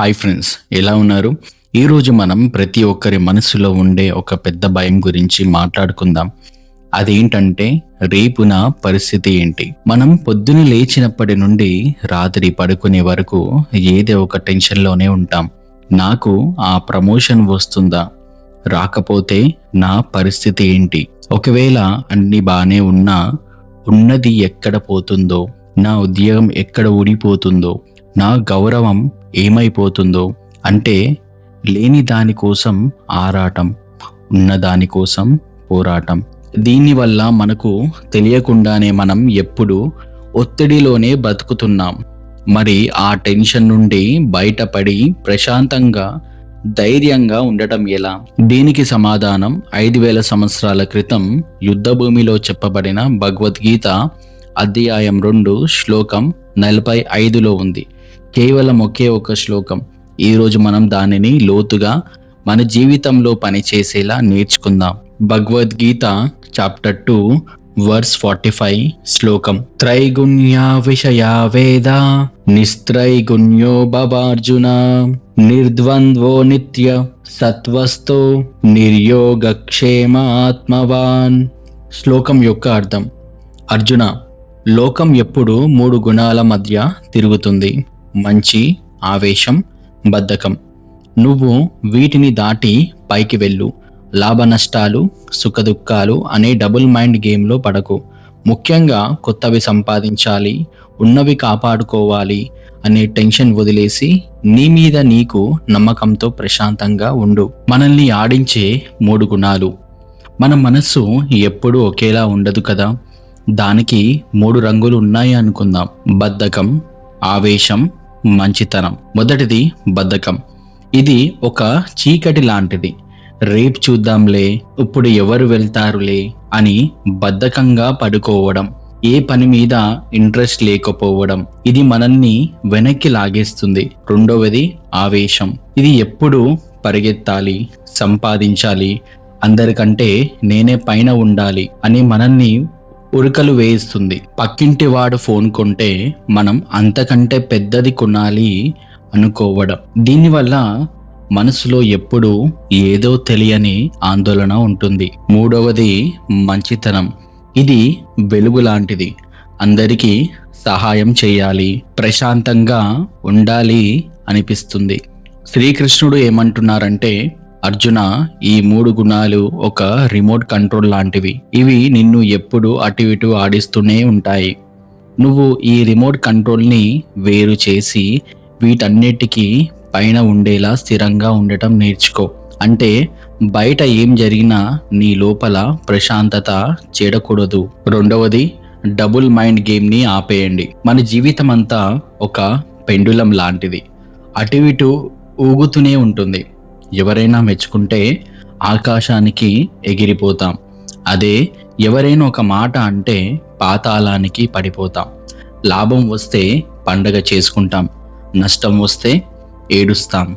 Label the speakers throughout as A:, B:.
A: Hi friends ఎలా ఉన్నారు? ఈరోజు మనం ప్రతి ఒక్కరి మనసులో ఉండే ఒక పెద్ద భయం గురించి మాట్లాడుకుందాం. అదేంటంటే రేపున పరిస్థితి ఏంటి? మనం పొద్దున లేచినప్పటి నుండి రాత్రి పడుకునే వరకు ఏదో ఒక టెన్షన్లోనే ఉంటాం. నాకు ఆ ప్రమోషన్ వస్తుందా? రాకపోతే నా పరిస్థితి ఏంటి? ఒకవేళ అన్ని బాగానే ఉన్నా ఉన్నది ఎక్కడ పోతుందో నా ఉద్యోగం ఎక్కడ ఊడిపోతుందో నా గౌరవం ఏమైపోతుందో అంటే లేని దానికోసం ఆరాటం ఉన్న దానికోసం పోరాటం. దీనివల్ల మనకు తెలియకుండానే మనం ఎప్పుడు ఒత్తిడిలోనే బతుకుతున్నాం. మరి ఆ టెన్షన్ నుండి బయటపడి ప్రశాంతంగా ధైర్యంగా ఉండటం ఎలా? దీనికి సమాధానం ఐదు వేల సంవత్సరాల క్రితం యుద్ధభూమిలో చెప్పబడిన భగవద్గీత అధ్యాయం రెండు శ్లోకం నలభై ఐదులో ఉంది. కేవలం ఒకే ఒక శ్లోకం. ఈరోజు మనం దానిని లోతుగా మన జీవితంలో పనిచేసేలా నేర్చుకుందాం. Bhagavad Gita chapter two verse forty five శ్లోకం. త్రైగుణ్యా విషయా వేద నిస్త్రైగుణ్యో భవార్జున నిర్ద్వంద్వో నిత్య సత్వస్తో నిర్యోగక్షేమ ఆత్మవాన్ శ్లోకం యొక్క అర్థం. అర్జున లోకం ఎప్పుడు మూడు గుణాల మధ్య తిరుగుతుంది. మంచి ఆవేశం బద్ధకం. నువ్వు వీటిని దాటి పైకి వెళ్ళు. లాభ నష్టాలు సుఖదుఖాలు అనే డబుల్ మైండ్ గేమ్లో పడకు. ముఖ్యంగా కొత్తవి సంపాదించాలి ఉన్నవి కాపాడుకోవాలి అనే టెన్షన్ వదిలేసి నీ మీద నీకు నమ్మకంతో ప్రశాంతంగా ఉండు. మనల్ని ఆడించే మూడు గుణాలు. మన మనస్సు ఎప్పుడూ ఒకేలా ఉండదు కదా? దానికి మూడు రంగులు ఉన్నాయి అనుకుందాం బద్ధకం ఆవేశం మంచితనం. మొదటిది బద్ధకం. ఇది ఒక చీకటి లాంటిది. రేపు చూద్దాంలే ఇప్పుడు ఎవరు వెళ్తారులే అని బద్ధకంగా పడుకోవడం. ఏ పని మీద ఇంట్రెస్ట్ లేకపోవడం. ఇది మనల్ని వెనక్కి లాగేస్తుంది. రెండవది ఆవేశం. ఇది ఎప్పుడు పరిగెత్తాలి సంపాదించాలి అందరికంటే నేనే పైన ఉండాలి అని మనల్ని ఉరకలు వేయిస్తుంది. పక్కింటి వాడు ఫోన్ కొంటే మనం అంతకంటే పెద్దది కొనాలి అనుకోవడం. దీనివల్ల మనసులో ఎప్పుడూ ఏదో తెలియని ఆందోళన ఉంటుంది. మూడవది మంచితనం. ఇది వెలుగు లాంటిది అందరికీ సహాయం చేయాలి. ప్రశాంతంగా ఉండాలి అనిపిస్తుంది. శ్రీకృష్ణుడు ఏమంటున్నారంటే అర్జున ఈ మూడు గుణాలు ఒక రిమోట్ కంట్రోల్ లాంటివి. ఇవి నిన్ను ఎప్పుడు అటు ఇటు ఆడిస్తూనే ఉంటాయి. నువ్వు ఈ రిమోట్ కంట్రోల్ని వేరు చేసి వీటన్నిటికీ పైన ఉండేలా స్థిరంగా ఉండటం నేర్చుకో. అంటే బయట ఏం జరిగినా నీ లోపల ప్రశాంతత చేడకూడదు రెండవది డబుల్ మైండ్ గేమ్ని ఆపేయండి. మన జీవితం అంతా ఒక పెండులం లాంటిది. అటు ఇటు ఊగుతూనే ఉంటుంది. ఎవరైనా మెచ్చుకుంటే ఆకాశానికి ఎగిరిపోతాం. అదే ఎవరైనా ఒక మాట అంటే పాతాళానికి పడిపోతాం. లాభం వస్తే పండగ చేసుకుంటాం. నష్టం వస్తే ఏడుస్తాం.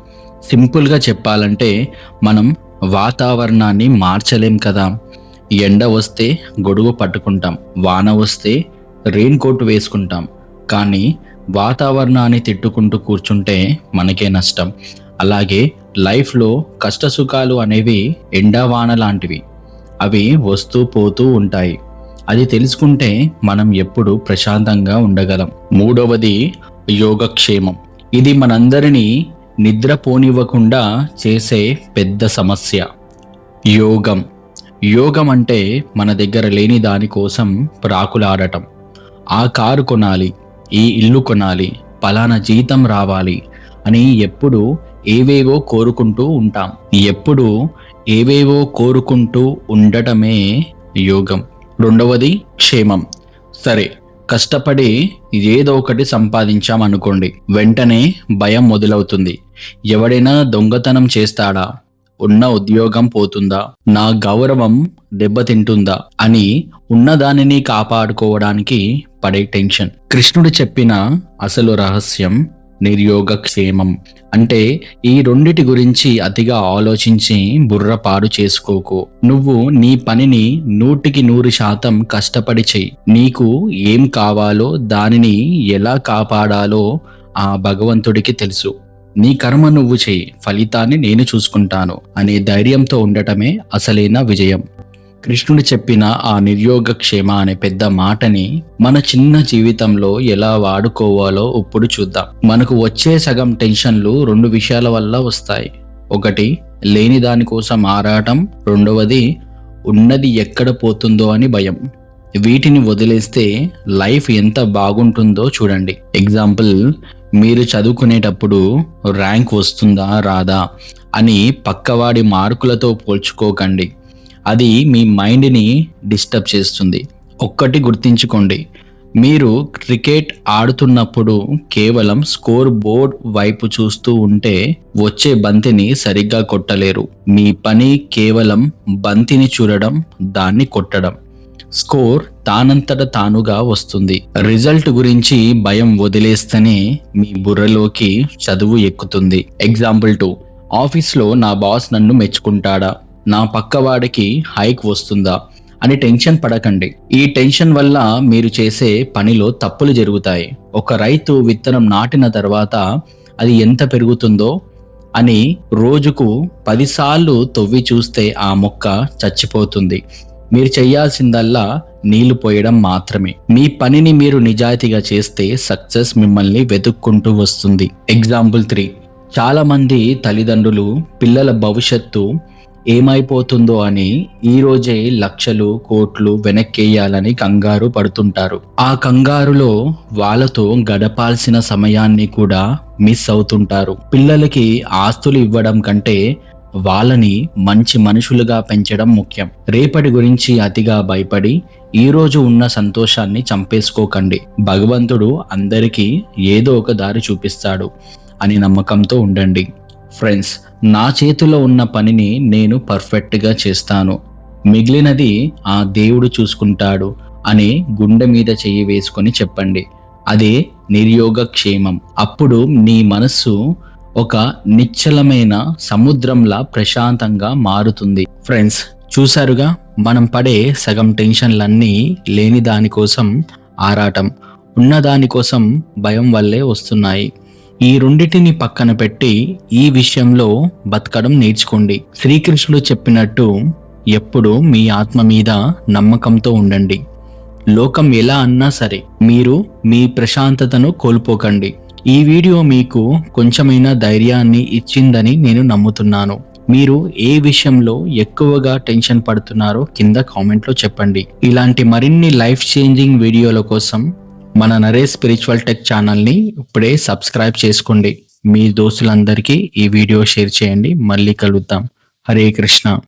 A: సింపుల్గా చెప్పాలంటే మనం వాతావరణాన్ని మార్చలేం కదా. ఎండ వస్తే గొడుగు పట్టుకుంటాం. వాన వస్తే రెయిన్ కోట్ వేసుకుంటాం. కానీ వాతావరణాన్ని తిట్టుకుంటూ కూర్చుంటే మనకే నష్టం. అలాగే లైఫ్లో కష్టసుఖాలు అనేవి ఎండావాన లాంటివి. అవి వస్తూ పోతూ ఉంటాయి. అది తెలుసుకుంటే మనం ఎప్పుడు ప్రశాంతంగా ఉండగలం. మూడవది యోగక్షేమం. ఇది మనందరినీ నిద్రపోనివ్వకుండా చేసే పెద్ద సమస్య. యోగం. యోగం అంటే మన దగ్గర లేని దానికోసం ప్రాకులాడటం ఆ కారు కొనాలి ఈ ఇల్లు కొనాలి పలానా జీతం రావాలి అని ఎప్పుడు ఏవేవో కోరుకుంటూ ఉంటాం. ఎప్పుడు ఏవేవో కోరుకుంటూ ఉండటమే యోగం. రెండవది క్షేమం. సరే కష్టపడి ఏదో ఒకటి సంపాదించామనుకోండి వెంటనే భయం మొదలవుతుంది. ఎవడైనా దొంగతనం చేస్తాడా? ఉన్న ఉద్యోగం పోతుందా? నా గౌరవం దెబ్బతింటుందా? అని ఉన్నదానిని కాపాడుకోవడానికి పడే టెన్షన్. కృష్ణుడు చెప్పిన అసలు రహస్యం నిర్యోగక్షేమం. అంటే ఈ రెండిటి గురించి అతిగా ఆలోచించి బుర్ర పాడు చేసుకోకు. నువ్వు నీ పనిని నూటికి నూరు శాతం కష్టపడి చెయ్యి. నీకు ఏం కావాలో దానిని ఎలా కాపాడాలో ఆ భగవంతుడికి తెలుసు. నీ కర్మ నువ్వు చేయి ఫలితాన్ని నేను చూసుకుంటాను. అనే ధైర్యంతో ఉండటమే అసలైన విజయం. కృష్ణుడు చెప్పిన ఆ నిర్యోగక్షేమ అనే పెద్ద మాటని మన చిన్న జీవితంలో ఎలా వాడుకోవాలో ఇప్పుడు చూద్దాం. మనకు వచ్చే సగం టెన్షన్లు రెండు విషయాల వల్ల వస్తాయి. ఒకటి లేని దానికోసం ఆరాటం. రెండవది ఉన్నది ఎక్కడ పోతుందో అని భయం. వీటిని వదిలేస్తే లైఫ్ ఎంత బాగుంటుందో చూడండి. ఎగ్జాంపుల్ మీరు చదువుకునేటప్పుడు ర్యాంక్ వస్తుందా రాదా అని పక్కవాడి మార్కులతో పోల్చుకోకండి. అది మీ మైండ్ని డిస్టర్బ్ చేస్తుంది. ఒక్కటి గుర్తించుకోండి. మీరు క్రికెట్ ఆడుతున్నప్పుడు కేవలం స్కోర్ బోర్డ్ వైపు చూస్తూ ఉంటే వచ్చే బంతిని సరిగ్గా కొట్టలేరు. మీ పని కేవలం బంతిని చూడడం దాన్ని కొట్టడం. స్కోర్ తానంతట తానుగా వస్తుంది. రిజల్ట్ గురించి భయం వదిలేస్తేనే మీ బుర్రలోకి చదువు ఎక్కుతుంది. ఎగ్జాంపుల్ టూ ఆఫీస్లో నా బాస్ నన్ను మెచ్చుకుంటాడా? నా పక్కవాడికి హైక్ వస్తుందా అని టెన్షన్ పడకండి. ఈ టెన్షన్ వల్ల మీరు చేసే పనిలో తప్పులు జరుగుతాయి. ఒక రైతు విత్తనం నాటిన తర్వాత అది ఎంత పెరుగుతుందో అని రోజుకు పదిసార్లు తొవ్వి చూస్తే ఆ మొక్క చచ్చిపోతుంది. మీరు చేయాల్సిందల్లా నీళ్ళు పోయడం మాత్రమే. మీ పనిని మీరు నిజాయితీగా చేస్తే సక్సెస్ మిమ్మల్ని వెతుక్కుంటూ వస్తుంది. Example three. చాలామంది తల్లిదండ్రులు పిల్లల భవిష్యత్తు ఏమైపోతుందో అని ఈ రోజే లక్షలు కోట్లు వెనక్కేయాలని కంగారు పడుతుంటారు. ఆ కంగారులో వాళ్ళతో గడపాల్సిన సమయాన్ని కూడా మిస్ అవుతుంటారు. పిల్లలకి ఆస్తులు ఇవ్వడం కంటే వాళ్ళని మంచి మనుషులుగా పెంచడం ముఖ్యం. రేపటి గురించి అతిగా భయపడి ఈ రోజు ఉన్న సంతోషాన్ని చంపేసుకోకండి. భగవంతుడు అందరికీ ఏదో ఒక దారి చూపిస్తాడు అని నమ్మకంతో ఉండండి. ఫ్రెండ్స్ నా చేతిలో ఉన్న పనిని నేను పర్ఫెక్ట్గా చేస్తాను. మిగిలినది ఆ దేవుడు చూసుకుంటాడు అని గుండె మీద చెయ్యి వేసుకొని చెప్పండి. అదే నిర్యోగ క్షేమం. అప్పుడు నీ మనస్సు ఒక నిశ్చలమైన సముద్రంలా ప్రశాంతంగా మారుతుంది. ఫ్రెండ్స్ చూసారుగా మనం పడే సగం టెన్షన్లన్నీ లేని దానికోసం ఆరాటం. ఉన్న దానికోసం భయం వల్లే వస్తున్నాయి. ఈ రెండిటిని పక్కన పెట్టి ఈ విషయంలో బతకడం నేర్చుకోండి. శ్రీకృష్ణుడు చెప్పినట్టు ఎప్పుడు మీ ఆత్మ మీద నమ్మకంతో ఉండండి. లోకం ఎలా అన్నా సరే మీరు మీ ప్రశాంతతను కోల్పోకండి. ఈ వీడియో మీకు కొంచెమైనా ధైర్యాన్ని ఇచ్చిందని నేను నమ్ముతున్నాను. మీరు ఏ విషయంలో ఎక్కువగా టెన్షన్ పడుతున్నారో కింద కామెంట్లో చెప్పండి. ఇలాంటి మరిన్ని లైఫ్ చేంజింగ్ వీడియోల కోసం మన నరేష్ స్పిరిచువల్ టెక్ ఛానల్ని ఇప్పుడే సబ్స్క్రైబ్ చేసుకోండి. మీ దోస్తులందరికీ ఈ వీడియో షేర్ చేయండి. మళ్ళీ కలుద్దాం. హరే కృష్ణ.